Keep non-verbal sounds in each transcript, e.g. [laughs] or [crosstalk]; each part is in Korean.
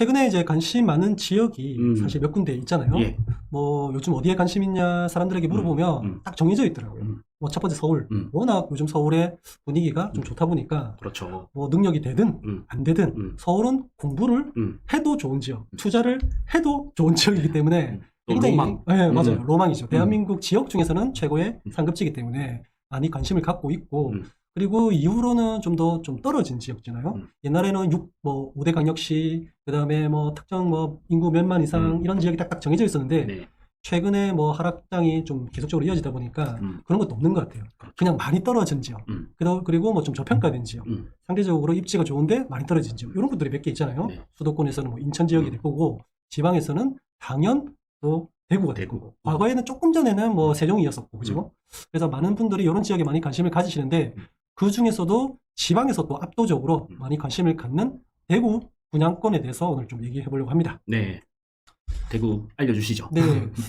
최근에 이제 관심 많은 지역이 음. 사실 몇 군데 있잖아요. 예. 뭐 요즘 어디에 관심 있냐 사람들에게 물어보면 음. 딱 정해져 있더라고요. 음. 뭐 첫 번째 서울. 음. 워낙 요즘 서울의 분위기가 좀 음. 좋다 보니까 그렇죠. 뭐 능력이 되든 음. 안 되든 음. 서울은 공부를 음. 해도 좋은 지역, 투자를 해도 좋은 지역이기 때문에 음. 또 굉장히 로망. 네, 맞아요. 음. 로망이죠. 대한민국 지역 중에서는 최고의 음. 상급지이기 때문에 많이 관심을 갖고 있고 음. 그리고 이후로는 좀 더좀 떨어진 지역잖아요. 음. 옛날에는 6, 뭐 5대 강력시, 그 다음에 뭐 특정 뭐 인구 몇만 이상 음. 이런 지역이 딱딱 정해져 있었는데 네. 최근에 뭐 하락장이 좀 계속적으로 이어지다 보니까 음. 그런 것도 없는 것 같아요. 그냥 많이 떨어진 지역. 음. 그다- 그리고 뭐 좀 저평가된 지역. 음. 상대적으로 입지가 좋은데 많이 떨어진 지역. 이런 분들이 몇 개 있잖아요. 네. 수도권에서는 뭐 인천 지역이 음. 될 거고 지방에서는 당연 또 대구가 될 대구. 거고. 과거에는 조금 전에는 뭐 세종이었었고 그죠? 그래서 많은 분들이 이런 지역에 많이 관심을 가지시는데 음. 그 중에서도 지방에서 또 압도적으로 음. 많이 관심을 갖는 대구 분양권에 대해서 오늘 좀 얘기해 보려고 합니다. 네. 대구 알려주시죠. 네,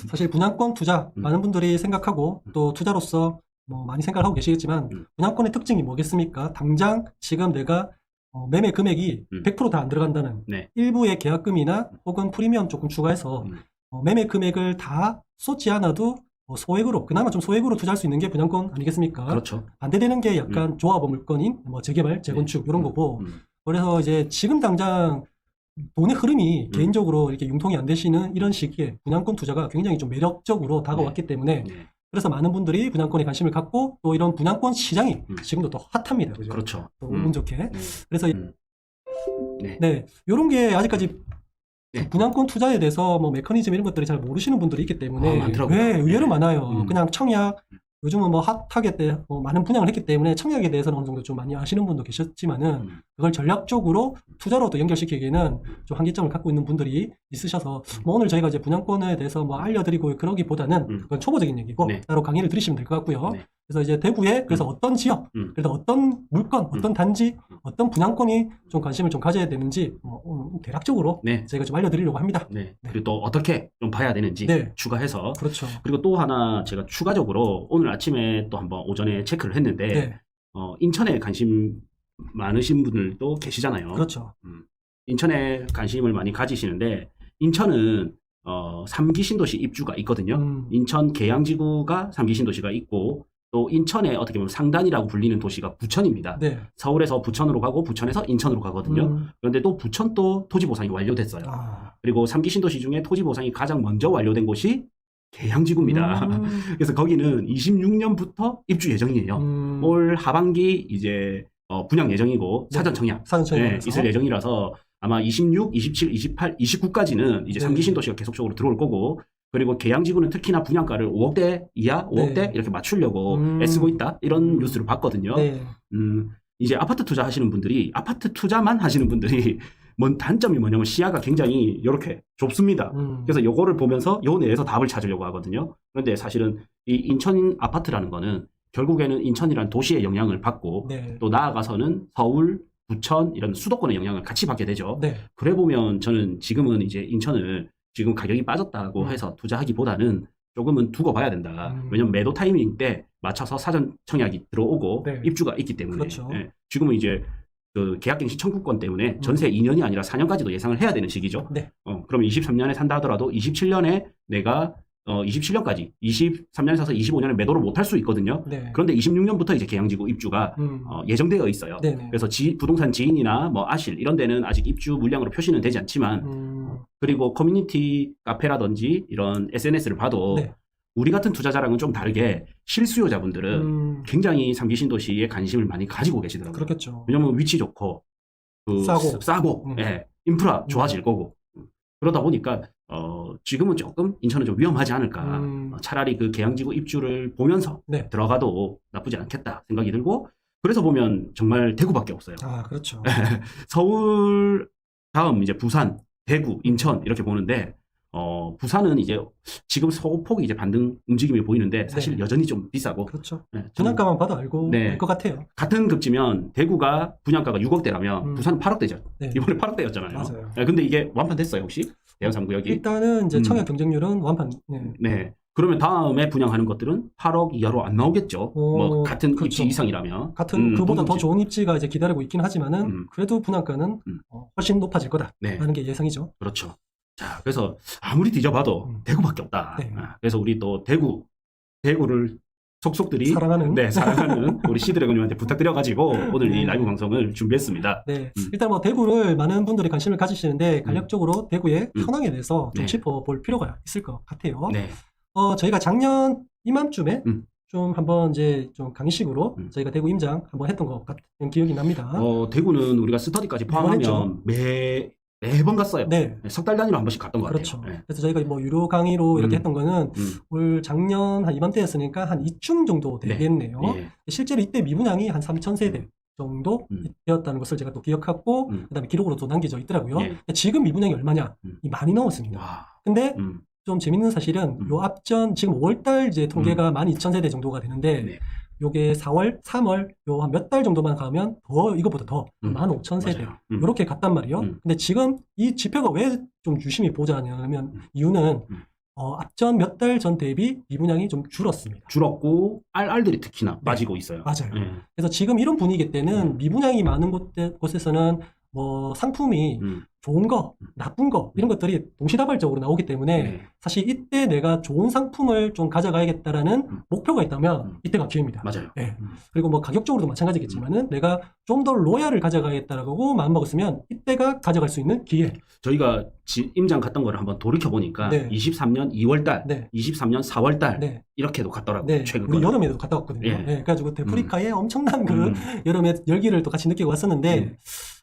사실 분양권 투자 음. 많은 분들이 생각하고 또 투자로서 뭐 많이 생각을 하고 계시겠지만 음. 분양권의 특징이 뭐겠습니까? 당장 지금 내가 어, 매매 금액이 음. 100%다 안 들어간다는 네. 일부의 계약금이나 혹은 프리미엄 조금 추가해서 음. 어, 매매 금액을 다 쏟지 않아도 어, 소액으로 그나마 좀 소액으로 투자할 수 있는 게 분양권 아니겠습니까? 그렇죠. 반대되는 게 약간 조합원 물건인 뭐 재개발, 재건축 이런 음. 거고 음. 그래서 이제 지금 당장 돈의 흐름이 음. 개인적으로 이렇게 융통이 안 되시는 이런 시기에 분양권 투자가 굉장히 좀 매력적으로 다가왔기 때문에 네. 그래서 많은 분들이 분양권에 관심을 갖고 또 이런 분양권 시장이 음. 지금도 더 핫합니다. 그죠? 그렇죠. 또 음. 운 좋게. 네. 그래서 음. 네. 네, 이런 게 아직까지 네. 분양권 투자에 대해서 뭐 메커니즘 이런 것들이 잘 모르시는 분들이 있기 때문에 아, 많더라고요. 네, 의외로 네. 많아요. 음. 그냥 청약 요즘은 뭐 핫하게 때뭐 많은 분양을 했기 때문에 청약에 대해서는 어느 정도 좀 많이 아시는 분도 계셨지만은 음. 그걸 전략적으로 투자로도 연결시키기에는 좀 한계점을 갖고 있는 분들이 있으셔서 뭐 오늘 저희가 이제 분양권에 대해서 뭐 알려드리고 그러기보다는 음. 그건 초보적인 얘기고 네. 따로 강의를 들으시면 될 것 같고요. 네. 그래서 이제 대구에 그래서 어떤 지역, 음. 그래서 어떤 물건, 어떤 단지, 음. 어떤 분양권이 좀 관심을 좀 가져야 되는지 뭐 오늘 대략적으로 네. 저희가 좀 알려드리려고 합니다. 네. 네. 그리고 또 어떻게 좀 봐야 되는지 네. 추가해서 그렇죠. 그리고 또 하나 제가 추가적으로 오늘 아침에 또 한번 오전에 체크를 했는데 네, 어, 인천에 관심 많으신 분들도 계시잖아요. 그렇죠. 인천에 관심을 많이 가지시는데 인천은 어, 3기 신도시 입주가 있거든요. 음, 인천 계양지구가 3기 신도시가 있고 또 인천에 어떻게 보면 상단이라고 불리는 도시가 부천입니다. 네. 서울에서 부천으로 가고 부천에서 인천으로 가거든요. 음, 그런데 또 부천 또 토지 보상이 완료됐어요. 아, 그리고 3기 신도시 중에 토지 보상이 가장 먼저 완료된 곳이 계양지구입니다. 음, [laughs] 그래서 거기는 26년부터 입주 예정이에요. 음, 올 하반기 이제 어, 분양 예정이고 네. 사전 청약 네, 있을 예정이라서 아마 26, 27, 28, 29까지는 이제 네. 3기 신도시가 계속적으로 들어올 거고 그리고 계양지구는 특히나 분양가를 5억대 이하, 5억대 네. 이렇게 맞추려고 음. 애쓰고 있다 이런 음. 뉴스를 봤거든요. 네. 음, 이제 아파트 투자 하시는 분들이 아파트 투자만 하시는 분들이 [laughs] 뭔 단점이 뭐냐면 시야가 굉장히 이렇게 좁습니다. 음, 그래서 요거를 보면서 요 내에서 답을 찾으려고 하거든요. 그런데 사실은 이 인천 아파트라는 거는 결국에는 인천이라는 도시의 영향을 받고 네. 또 나아가서는 서울, 부천 이런 수도권의 영향을 같이 받게 되죠. 네. 그래 보면 저는 지금은 이제 인천을 지금 가격이 빠졌다고 음. 해서 투자하기보다는 조금은 두고 봐야 된다. 음. 왜냐면 매도 타이밍 때 맞춰서 사전 청약이 들어오고 네. 입주가 있기 때문에 그렇죠. 예. 지금은 이제 그 계약갱신 청구권 때문에 전세 2년이 아니라 4년까지도 예상을 해야 되는 시기죠. 네. 어, 그러면 23년에 산다 하더라도 27년에 내가 어, 27년까지 23년에 사서 25년에 매도를 못할 수 있거든요. 네. 그런데 26년부터 이제 계양지구 입주가 음, 어, 예정되어 있어요. 네네. 그래서 지- 부동산 지인이나 뭐 아실 이런 데는 아직 입주 물량으로 표시는 되지 않지만 음, 그리고 커뮤니티 카페라든지 이런 SNS를 봐도 네. 우리 같은 투자자랑은 좀 다르게 실수요자분들은 음, 굉장히 삼기 신도시에 관심을 많이 가지고 계시더라고요. 그렇겠죠. 왜냐면 위치 좋고 그 싸고. 싸고 음. 예, 인프라 좋아질 거고 그러다 보니까 어, 지금은 조금 인천은 좀 위험하지 않을까. 음. 어, 차라리 그 계양지구 입주를 보면서 네. 들어가도 나쁘지 않겠다 생각이 들고 그래서 보면 정말 대구밖에 없어요. 아, 그렇죠. [laughs] 서울 다음 이제 부산, 대구, 인천 이렇게 보는데 어, 부산은 이제 지금 소폭이 이제 반등 움직임이 보이는데 사실 네. 여전히 좀 비싸고 그렇죠. 네, 좀 분양가만 봐도 알고 네. 알것 같아요. 같은 급지면 대구가 분양가가 6억대라면 음. 부산은 8억대죠. 네. 이번에 8억대였잖아요. 맞아요. 근데 이게 완판됐어요 혹시 대형 3구역이? 일단은 이제 음. 청약 경쟁률은 완판. 네. 네. 그러면 다음에 분양하는 것들은 8억 이하로 안 나오겠죠. 어, 뭐 같은 그렇죠. 입지 이상이라면. 같은 음, 그보다 더. 좋은 입지가 이제 기다리고 있긴 하지만은 음. 그래도 분양가는 음. 어, 훨씬 높아질 거다라는 네, 게 예상이죠. 그렇죠. 자, 그래서 아무리 뒤져봐도 음. 대구밖에 없다. 네. 아, 그래서 우리 또 대구, 대구를 속속들이 사랑하는 네, 사랑하는 [laughs] 우리 시드래곤님한테 부탁드려가지고 오늘 이 네. 라이브 방송을 준비했습니다. 네. 음. 일단 뭐 대구를 많은 분들이 관심을 가지시는데 간략적으로 대구의 음. 현황에 대해서 좀 네. 짚어볼 필요가 있을 것 같아요. 네, 어, 저희가 작년 이맘쯤에 음. 좀 한번 이제 좀 강의식으로 음. 저희가 대구 임장 한번 했던 것 같은 기억이 납니다. 어, 대구는 우리가 스터디까지? 했죠. 포함하면 매 매번 갔어요. 네. 석 달 단위로 한 번씩 갔던 것 그렇죠. 같아요. 네. 그래서 저희가 뭐 유료 강의로 이렇게 음. 했던 거는 음, 올 작년 한 이맘때였으니까 한 2층 정도 네. 되겠네요. 예. 실제로 이때 미분양이 한 3,000세대 정도 음. 되었다는 것을 제가 또 기억하고 음. 그다음에 기록으로도 남겨져 있더라고요. 예. 지금 미분양이 얼마냐? 음. 이 많이 넘었습니다. 와, 근데 음, 좀 재밌는 사실은 음. 요 앞전 지금 5월달 이제 통계가 12,000세대 정도가 되는데 네. 요게 4월, 3월 요 한 몇 달 정도만 가면 더 이거보다 더 음. 15,000세대 맞아요. 음. 이렇게 갔단 말이에요. 음. 근데 지금 이 지표가 왜 좀 유심히 보자냐면 음. 이유는 음. 어, 앞전 몇 달 전 대비 미분양이 좀 줄었습니다. 줄었고 알알들이 특히나 빠지고 있어요. 네. 맞아요. 예. 그래서 지금 이런 분위기 때는 음. 미분양이 많은 곳, 곳에서는 뭐 상품이 음, 좋은 거, 나쁜 거 이런 것들이 동시다발적으로 나오기 때문에 네. 사실 이때 내가 좋은 상품을 좀 가져가야겠다라는 음. 목표가 있다면 음. 이때가 기회입니다. 맞아요. 네. 음. 그리고 뭐 가격적으로도 마찬가지겠지만은 내가 좀 더 로얄을 가져가겠다라고 마음 먹었으면 이때가 가져갈 수 있는 기회. 저희가 지- 임장 갔던 거를 한번 돌이켜 보니까 네. 23년 2월달, 네. 23년 4월달 네. 이렇게도 갔더라고요. 네. 최근 거는. 여름에도 갔다 왔거든요. 예. 네. 그래가지고 데프리카의 엄청난 그 음, [laughs] 여름의 열기를 또 같이 느끼고 왔었는데 음.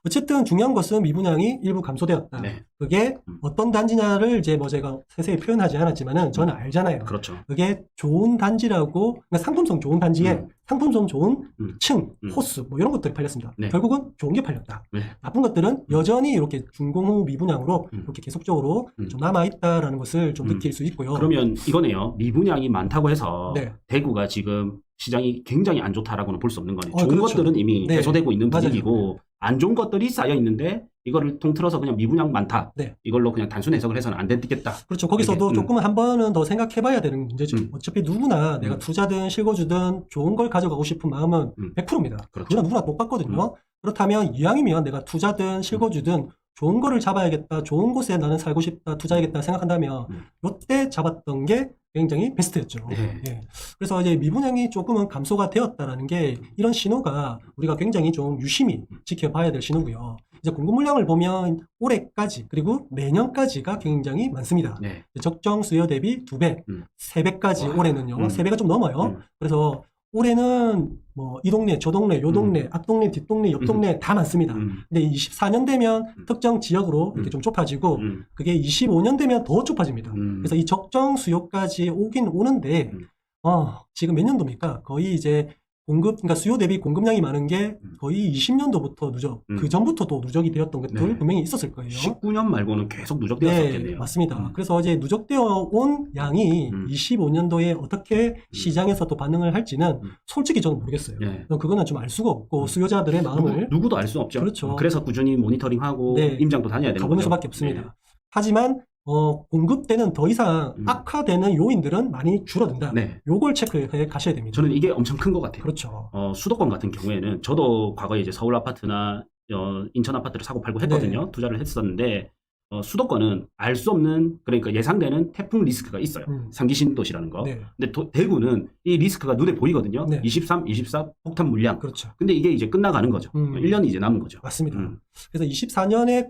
어쨌든 중요한 것은 미분양이 일부 감소되었다. 네. 그게 음. 어떤 단지냐를 이제 뭐 제가 세세히 표현하지 않았지만은 저는 알잖아요. 그렇죠. 그게 좋은 단지라고 그러니까 상품성 좋은 단지에 음. 상품성 좋은 음. 층, 음. 호수 뭐 이런 것들이 팔렸습니다. 네. 결국은 좋은 게 팔렸다. 네. 나쁜 것들은 여전히 이렇게 준공후 미분양으로 음. 이렇게 계속적으로 음. 좀 남아 있다라는 것을 좀 음. 느낄 수 있고요. 그러면 이거네요. 미분양이 많다고 해서 네. 대구가 지금 시장이 굉장히 안 좋다라고는 볼 수 없는 거네요. 어, 좋은 그렇죠. 것들은 이미 네. 해소되고 있는. 분위기고 안 좋은 것들이 쌓여 있는데 이거를 통틀어서 그냥 미분양 많다. 네. 이걸로 그냥 단순 해석을 해서는 안 되겠다. 그렇죠. 거기서도 이렇게, 음. 조금은 한 번은 더 생각해봐야 되는 문제죠. 음. 어차피 누구나 내가 음. 투자든 실거주든 좋은 걸 가져가고 싶은 마음은 음. 100%입니다. 그렇죠. 그건 누구나 똑같거든요. 그렇다면 이왕이면 내가 투자든 실거주든 좋은 거를 잡아야겠다, 좋은 곳에 나는 살고 싶다, 투자하겠다 생각한다면 음. 이때 잡았던 게 굉장히 베스트였죠. 네. 예. 그래서 이제 미분양이 조금은 감소가 되었다라는 게 이런 신호가 우리가 굉장히 좀 유심히 지켜봐야 될 신호고요. 이제 공급 물량을 보면 올해까지 그리고 내년까지가 굉장히 많습니다. 네. 적정 수요 대비 두 배, 음. 세 배까지 와. 올해는요. 음. 세 배가 좀 넘어요. 음. 그래서 올해는 뭐 이 동네, 저 동네, 요 동네, 앞 동네, 뒷 동네, 옆 동네 다 많습니다. 음, 근데 24년 되면 음. 특정 지역으로 이렇게 음. 좀 좁아지고 음, 그게 25년 되면 더 좁아집니다. 음. 그래서 이 적정 수요까지 오긴 오는데 음. 어, 지금 몇 년도입니까? 거의 이제 공급, 그러니까 수요 대비 공급량이 많은 게 음. 거의 20년도부터 누적, 음. 그 전부터도 누적이 되었던 것들 네. 분명히 있었을 거예요. 19년 말고는 계속 누적되었었겠네요. 네, 맞습니다. 음. 그래서 이제 누적되어 온 양이 음. 25년도에 어떻게 시장에서 또 반응을 할지는 음. 솔직히 저는 모르겠어요. 네. 그거는 좀 알 수가 없고 음. 수요자들의 마음을 누구, 도 알 수 없죠. 그렇죠. 그래서 꾸준히 모니터링하고 네. 임장도 다녀야 되는 가보는 거죠. 수밖에 없습니다. 네. 하지만 어, 공급 때는 더 이상 음. 악화되는 요인들은 많이 줄어든다. 네. 요걸 체크해 가셔야 됩니다. 저는 이게 엄청 큰 것 같아요. 그렇죠. 어, 수도권 같은 경우에는 저도 과거에 이제 서울 아파트나 어, 인천 아파트를 사고 팔고 했거든요. 네. 투자를 했었는데 어, 수도권은 알 수 없는 그러니까 예상되는 태풍 리스크가 있어요. 음. 삼기 신도시라는 거. 네, 근데 도- 대구는 이 리스크가 눈에 보이거든요. 네. 23, 24 폭탄 물량. 그렇죠. 근데 이게 이제 끝나가는 거죠. 음. 1년이 이제 남은 거죠. 맞습니다. 음. 그래서 24년에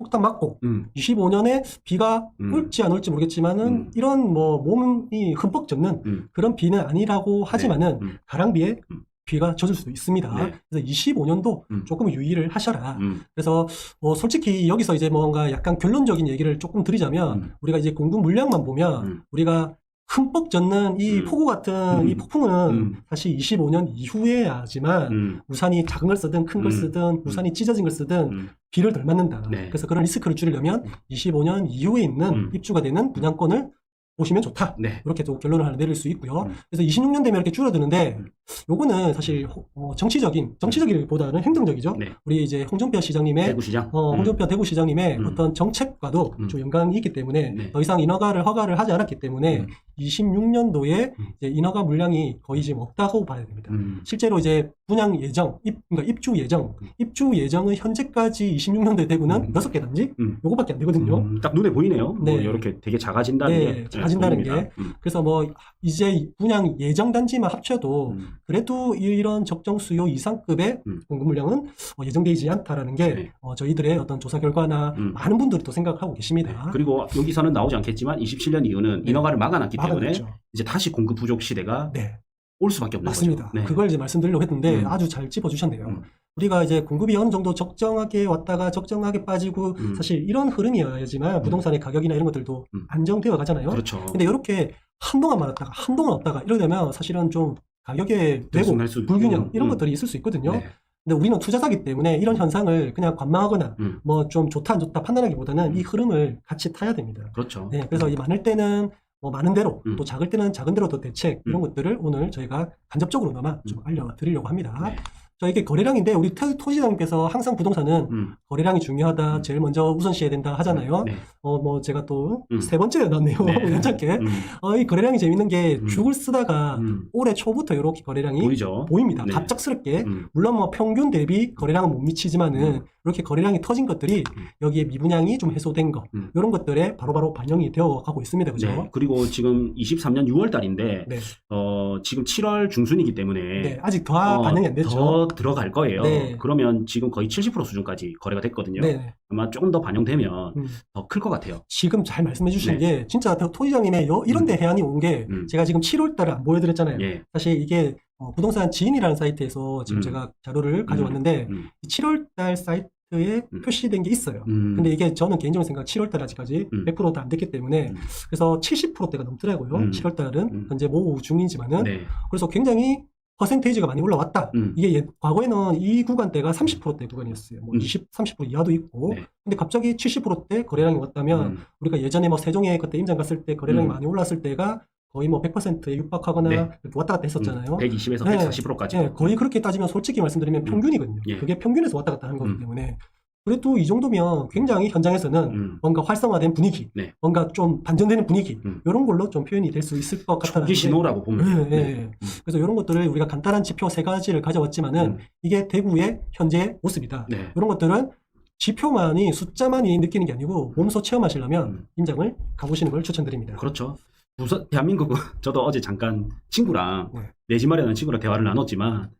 폭탄 맞고 음. 25년에 비가 음. 올지 안 올지 모르겠지만은 음. 이런 뭐 몸이 흠뻑 젖는 음. 그런 비는 아니라고 하지만은 음. 가랑비에 음. 비가 젖을 수도 있습니다. 네. 그래서 25년도 음. 조금 유의를 하셔라. 음. 그래서 뭐 솔직히 여기서 이제 뭔가 약간 결론적인 얘기를 조금 드리자면 음. 우리가 이제 공급 물량만 보면 음. 우리가 흠뻑 젖는 이 음. 폭우 같은 음. 이 폭풍은 음. 사실 25년 이후에야지만 음. 우산이 작은 걸 쓰든 큰걸 음. 쓰든 우산이 찢어진 걸 쓰든 음. 비를 덜 맞는다. 네. 그래서 그런 리스크를 줄이려면 음. 25년 이후에 있는 음. 입주가 되는 분양권을 보시면 좋다. 네. 이렇게 또 결론을 하나 내릴 수 있고요. 음. 그래서 26년 되면 이렇게 줄어드는데 음. 요거는 사실 호- 어, 정치적인 정치적이기보다는 행정적이죠. 네. 우리 이제 홍준표 시장님의 대구시장. 어, 음. 홍준표 대구시장님의 음. 어떤 정책과도 음. 좀 연관이 있기 때문에 네. 더 이상 인허가를 허가를 하지 않았기 때문에 음. 2026년도에 음. 인허가 물량이 거의 지금 없다고 봐야 됩니다. 음. 실제로 이제 분양 예정, 입, 그러니까 입주 예정, 음. 입주 예정은 현재까지 26년도에 대구는 음. 여섯 개 단지 음. 요거밖에 안 되거든요. 음, 딱 눈에 보이네요. 뭐 네. 이렇게 되게 작아진다는 네, 게 작아진다는 보입니다. 게. 음. 그래서 뭐 이제 분양 예정 단지만 합쳐도 음. 그래도 이런 적정 수요 이상급의 음. 공급 물량은 어, 예정되지 않다라는 게 네. 어, 저희들의 어떤 조사 결과나 음. 많은 분들이 또 생각하고 계십니다. 그리고 여기서는 나오지 않겠지만 27년 이후는 네. 인허가를 막아놨기 때문에 막아냈죠. 이제 다시 공급 부족 시대가 네, 올 수밖에 없는 맞습니다. 거죠. 네. 그걸 이제 말씀드리려고 했는데 음. 아주 잘 짚어주셨네요. 음. 우리가 이제 공급이 어느 정도 적정하게 왔다가 적정하게 빠지고 음. 사실 이런 흐름이어야지만 부동산의 가격이나 이런 것들도 음. 안정되어 가잖아요. 그렇죠. 근데 이렇게 한동안 많았다가 한동안 없다가 이러게 되면 사실은 좀 가격의 왜곡, 불균형 이런 음. 것들이 있을 수 있거든요. 네. 근데 우리는 투자자기 때문에 이런 현상을 그냥 관망하거나 음. 뭐좀 좋다 안 좋다 판단하기보다는 음. 이 흐름을 같이 타야 됩니다. 그렇죠. 네, 그래서 이 많을 때는 뭐 많은 대로 음. 또 작을 때는 작은 대로 또 대책 이런 음. 것들을 오늘 저희가 간접적으로나마 좀 음. 알려드리려고 합니다. 네. 자 이게 거래량인데 우리 토- 토지장님께서 항상 부동산은 음. 거래량이 중요하다, 음. 제일 먼저 우선시해야 된다 하잖아요. 네. 어뭐 제가 또 음. 세 번째 나왔네요. 네. [laughs] 괜찮게. 음. 어, 이 거래량이 재밌는 게 음. 죽을 쓰다가 음. 올해 초부터 이렇게 거래량이 보이죠. 보입니다. 네. 갑작스럽게. 음. 물론 뭐 평균 대비 거래량은 못 미치지만은 음. 이렇게 거래량이 터진 것들이 음. 여기에 미분양이 좀 해소된 거 음. 이런 것들에 바로바로 반영이 되어 가고 있습니다. 그죠? 네. 그리고 지금 23년 6월 달인데 네. 어, 지금 7월 중순이기 때문에 네, 아직 더 어, 반영이 안 됐죠. 더 들어갈 거예요. 네. 그러면 지금 거의 70% 수준까지 거래가 됐거든요. 네. 아마 조금 더 반영되면 음. 더클 것 같아요. 지금 잘 말씀해 주신 네. 게 진짜 토지장님의 요- 이런 데 해안이 온게 음. 제가 지금 7월 달에 안 보여드렸잖아요. 예. 사실 이게 어, 부동산 지인이라는 사이트에서 지금 음. 제가 자료를 가져왔는데 음. 7월 달 사이트에 음. 표시된 게 있어요. 음. 근데 이게 저는 개인적으로 생각 7월 달 아직까지 음. 100%다 안 됐기 때문에 음. 그래서 70%대가 넘더라고요. 음. 7월 달은 음. 현재 모호 중이지만은 네. 그래서 굉장히 퍼센테이지가 많이 올라왔다. 음. 이게 예- 과거에는 이 구간대가 30%대 구간이었어요. 뭐 음. 20, 30% 이하도 있고. 네. 근데 갑자기 70%대 거래량이 왔다면 음. 우리가 예전에 뭐 세종에 그때 임장 갔을 때 거래량이 음. 많이 올랐을 때가 거의 뭐 100%에 육박하거나 네. 이렇게 왔다 갔다 했었잖아요. 120에서 네. 140%까지. 예, 거의 그렇게 따지면 솔직히 말씀드리면 음. 평균이거든요. 예. 그게 평균에서 왔다 갔다 하는 거기 음. 때문에. 그래도 이 정도면 굉장히 현장에서는 음. 뭔가 활성화된 분위기, 네. 뭔가 좀 반전되는 분위기, 음. 이런 걸로 좀 표현이 될 수 있을 것 같다는 초기 신호라고 보면. 네, 네. 네. 그래서 이런 것들을 우리가 간단한 지표 세 가지를 가져왔지만은 음. 이게 대구의 현재 모습이다. 네. 이런 것들은 지표만이 숫자만이 느끼는 게 아니고 몸소 체험하시려면 음. 임장을 가보시는 걸 추천드립니다. 그렇죠. 부산 대한민국은 [laughs] 저도 어제 잠깐 친구랑 네. 내집 마련하는 친구랑 대화를 나눴지만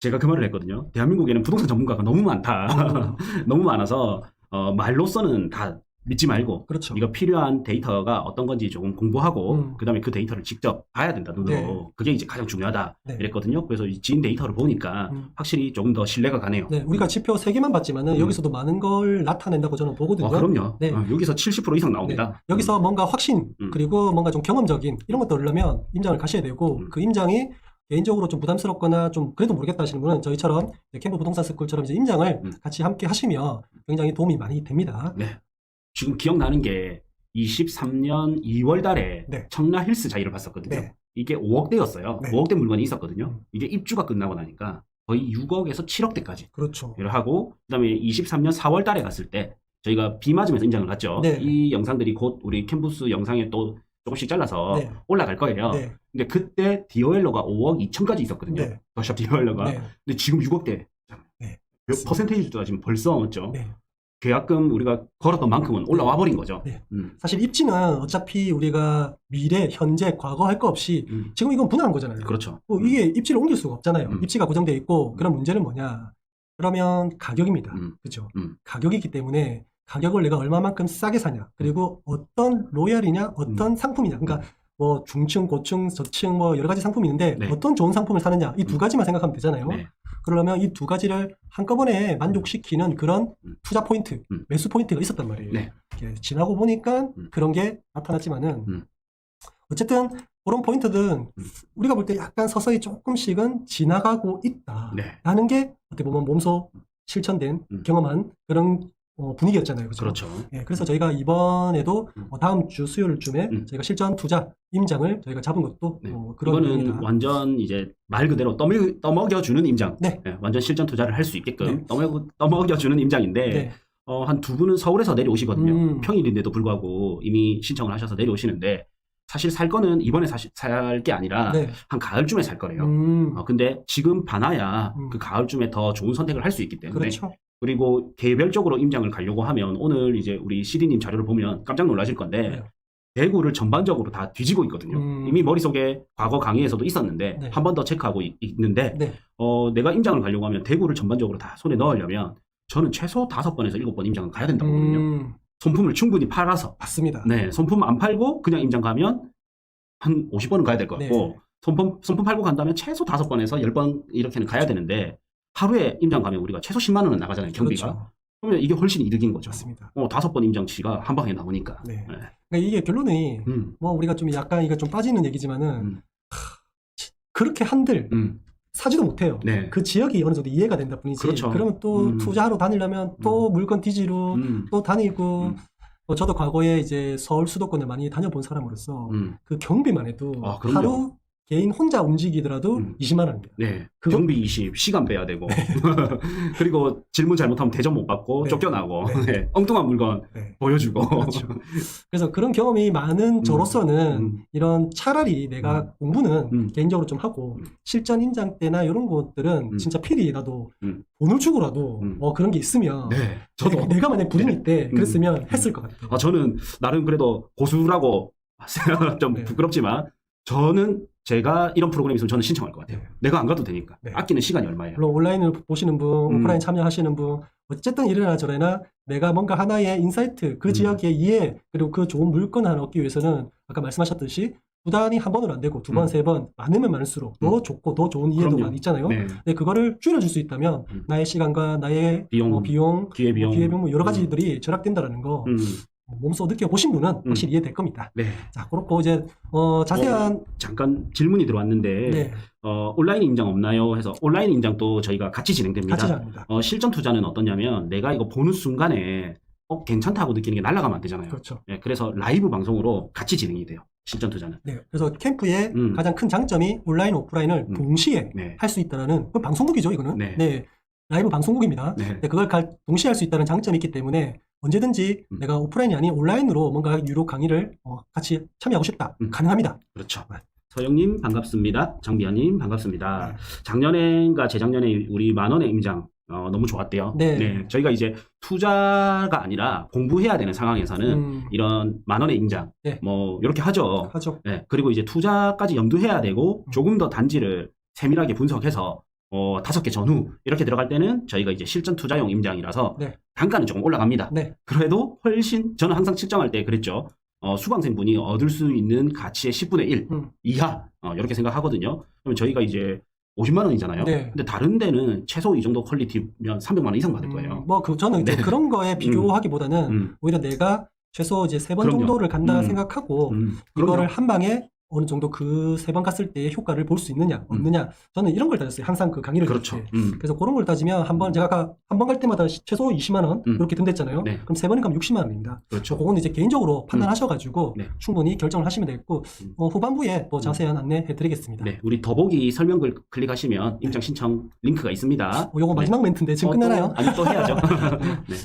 제가 그 말을 했거든요. 대한민국에는 부동산 전문가가 너무 많다. 음, [laughs] 너무 많아서 어, 말로서는 다 믿지 말고 그렇죠. 이거 필요한 데이터가 어떤 건지 조금 공부하고 음. 그다음에 그 데이터를 직접 봐야 된다 눈으로 네. 그게 이제 가장 중요하다 네. 이랬거든요. 그래서 이 지인 데이터를 보니까 음. 확실히 조금 더 신뢰가 가네요. 네, 우리가 지표 세 개만 봤지만은 음. 여기서도 많은 걸 나타낸다고 저는 보거든요. 아, 그럼요. 네. 어, 여기서 70% 이상 나옵니다. 여기서 뭔가 확신 음. 그리고 뭔가 좀 경험적인 이런 것들 얻으려면 임장을 가셔야 되고 음. 그 임장이 개인적으로 좀 부담스럽거나 좀 그래도 모르겠다 하시는 분은 저희처럼 캠프 부동산 스쿨처럼 이제 임장을 음. 같이 함께 하시면 굉장히 도움이 많이 됩니다. 네. 지금 기억나는 게 23년 2월 달에 네. 청라 힐스 자리를 봤었거든요. 네. 이게 5억대였어요. 네. 5억대 물건이 있었거든요. 음. 이게 입주가 끝나고 나니까 거의 6억에서 7억대까지 그렇죠. 하고 그다음에 23년 4월 달에 갔을 때 저희가 비 맞으면서 임장을 갔죠. 네. 이 영상들이 곧 우리 캠퍼스 영상에 또 조금씩 잘라서 네. 올라갈 거예요. 네. 근데 그때 디오엘러가 5억 2천까지 있었거든요. 네. 더샵 디오엘러가. 네. 근데 지금 6억대. 네. 몇 퍼센테이지가 지금 벌써 넘었죠. 네. 계약금 우리가 걸었던 만큼은 올라와 버린 거죠. 네. 음. 사실 입지는 어차피 우리가 미래, 현재, 과거 할 거 없이 음. 지금 이건 분할한 거잖아요. 그렇죠. 뭐 이게 입지를 옮길 수가 없잖아요. 음. 입지가 고정되어 있고 그런 문제는 뭐냐? 그러면 가격입니다. 음. 그렇죠. 음. 가격이기 때문에 가격을 내가 얼마만큼 싸게 사냐, 그리고 어떤 로얄이냐, 어떤 상품이냐. 그러니까 뭐 중층, 고층, 저층 뭐 여러 가지 상품이 있는데 네. 어떤 좋은 상품을 사느냐 이두 음. 가지만 생각하면 되잖아요. 네. 그러려면 이 두 가지를 한꺼번에 만족시키는 그런 음. 투자 포인트, 음. 매수 포인트가 있었단 말이에요. 네. 지나고 보니까 음. 그런 게 나타났지만은 음. 어쨌든 그런 포인트들은 음. 우리가 볼 때 약간 서서히 조금씩은 지나가고 있다라는 네. 게 어떻게 보면 몸소 실천된 음. 경험한 그런 어, 분위기였잖아요. 그죠? 그렇죠. 예, 그래서 저희가 이번에도 음. 어, 다음 주 수요일쯤에 음. 저희가 실전 투자 임장을 저희가 잡은 것도 네. 어, 그런 이거는 의미입니다. 완전 이제 말 그대로 떠먹, 떠먹여주는 임장. 네. 예, 완전 실전 투자를 할 수 있게끔 네. 떠먹, 떠먹여주는 임장인데 네. 어, 한 두 분은 서울에서 내려오시거든요. 음. 평일인데도 불구하고 이미 신청을 하셔서 내려오시는데 사실 살 거는 이번에 사실 살게 아니라 네. 한 가을쯤에 살 거래요. 음, 어, 근데 지금 봐놔야 음. 그 가을쯤에 더 좋은 선택을 할 수 있기 때문에 그렇죠. 그리고 개별적으로 임장을 가려고 하면 오늘 이제 우리 CD님 자료를 보면 깜짝 놀라실 건데 네. 대구를 전반적으로 다 뒤지고 있거든요. 음. 이미 머릿속에 과거 강의에서도 있었는데 네. 한번 더 체크하고 있, 는데 네. 어, 내가 임장을 가려고 하면 대구를 전반적으로 다 손에 넣으려면 저는 최소 다섯 번에서 일곱 번 임장은 가야 된다고 보거든요. 음, 손품을 충분히 팔아서 맞습니다. 네, 손품 안 팔고 그냥 임장 가면 한 50번은 가야 될 것 같고 네. 손품 손품 팔고 간다면 최소 다섯 번에서 열 번 이렇게는 가야 되는데 하루에 임장 가면 우리가 최소 10만 원은 나가잖아요 경비가 그렇죠. 그러면 이게 훨씬 이득인 거죠. 맞습니다. 어, 다섯 번 임장치가 한 방에 나오니까. 네. 네. 그러니까 이게 결론이 음, 뭐 우리가 좀 약간 이거 좀 빠지는 얘기지만은 음, 그렇게 한들 음, 사지도 못해요. 네. 그 지역이 어느 정도 이해가 된다 뿐이지. 그렇죠. 러면 또 음. 투자하러 다니려면 또 물건 뒤지러 음, 또 다니고 음. 어, 저도 과거에 이제 서울 수도권을 많이 다녀본 사람으로서 음, 그 경비만 해도 아. 하루 개인 혼자 움직이더라도 음. 20만 원입니다. 네. 그거- 경비 20, 시간 빼야 되고. [laughs] 그리고 질문 잘못하면 대접 못 받고 네. 쫓겨나고. 네. 네. 엉뚱한 물건 네. 보여주고. 그렇죠. 그래서 그런 경험이 많은 저로서는 음. 이런 차라리 내가 공부는 음. 개인적으로 좀 하고 음. 실전 인장 때나 이런 것들은 음. 진짜 필히 나도 음. 돈을 주고라도 음. 어, 그런 게 있으면 네. 저도. [laughs] 내가, 내가 만약 불인이 때 음. 그랬으면 했을 것 같아요. 아, 저는 나름 그래도 고수라고 [laughs] 좀 네. 부끄럽지만 저는 제가 이런 프로그램 있으면 저는 신청할 것 같아요. 네. 내가 안 가도 되니까. 네. 아끼는 시간이 얼마예요? 물론 온라인을 보시는 분, 음. 오프라인 참여하시는 분, 어쨌든 이래나 저래나 내가 뭔가 하나의 인사이트, 그 음. 지역의 이해, 그리고 그 좋은 물건 하나 얻기 위해서는 아까 말씀하셨듯이 부단히 한 번으로 안 되고 두 번, 음. 세 번, 많으면 많을수록 더 좋고 더 좋은 이해도가 그럼요. 있잖아요. 네. 근데 그거를 줄여줄 수 있다면 음. 나의 시간과 나의 비용, 어, 비용, 기회비용. 뭐 기회비용 뭐 여러 가지들이 절약된다라는 거 음. 몸소 느껴보신 분은 확실히 이해될 겁니다. 네. 자, 그렇고 이제 어, 자세한 잠깐 질문이 들어왔는데 네, 어, 온라인 인장 없나요? 해서 온라인 인장도 저희가 같이 진행됩니다. 같이. 어, 실전 투자는 어떠냐면 내가 이거 보는 순간에 어, 괜찮다고 느끼는 게 날아가면 안 되잖아요. 그렇죠. 예, 그래서 라이브 방송으로 같이 진행이 돼요. 실전 투자는. 네, 그래서 캠프의 음. 가장 큰 장점이 온라인, 오프라인을 음. 동시에 네. 할수 있다는 그 방송국이죠, 이거는. 네. 라이브 방송국입니다. 네. 네, 그걸 갈- 동시에 할 수 있다는 장점이 있기 때문에 언제든지 음. 내가 오프라인이 아닌 온라인으로 뭔가 유료 강의를 어, 같이 참여하고 싶다. 음. 가능합니다. 그렇죠. 네. 서영님 반갑습니다. 장비아님 반갑습니다. 네. 작년엔가 재작년에 우리 만 원의 임장 어, 너무 좋았대요. 네. 저희가 이제 투자가 아니라 공부해야 되는 상황에서는 음, 이런 만 원의 임장 네. 뭐 이렇게 하죠. 하죠. 네, 그리고 이제 투자까지 염두해야 되고 음. 조금 더 단지를 세밀하게 분석해서 어, 다섯 개 전후 이렇게 들어갈 때는 저희가 이제 실전 투자용 임장이라서 네. 단가는 조금 올라갑니다. 네. 그래도 훨씬 저는 항상 측정할 때 그랬죠. 어, 수강생 분이 얻을 수 있는 가치의 10분의 1 음. 이하 어, 이렇게 생각하거든요. 그러면 저희가 이제 50만 원이잖아요. 네. 근데 다른 데는 최소 이 정도 퀄리티면 300만 원 이상 받을 거예요. 음, 뭐, 그, 저는 이제 네. 그런 거에 비교하기보다는 음, 오히려 내가 최소 이제 세 번. 정도를 간다 음. 생각하고 음, 이거를. 한 방에 어느 정도 그 세 번 갔을 때의 효과를 볼 수 있느냐, 없느냐. 저는 이런 걸 따졌어요. 항상 그 강의를 그렇죠. 때. 음, 그래서 그런 걸 따지면 한번 제가 아까 한 번 갈 때마다 시- 최소 20만 원 음. 이렇게 든댔잖아요. 네. 그럼 세 번에 가면 60만 원입니다. 그렇죠. 그거는 이제 개인적으로 판단하셔가지고 네. 충분히 결정을 하시면 되겠고 음. 어, 후반부에 또 자세한 안내해드리겠습니다. 네, 우리 더보기 설명 글 클릭하시면 임장 신청 링크가 있습니다. 어, 요거 네. 마지막 멘트인데 지금 어, 끝나나요? 또, 아니 또 해야죠. [laughs] 네.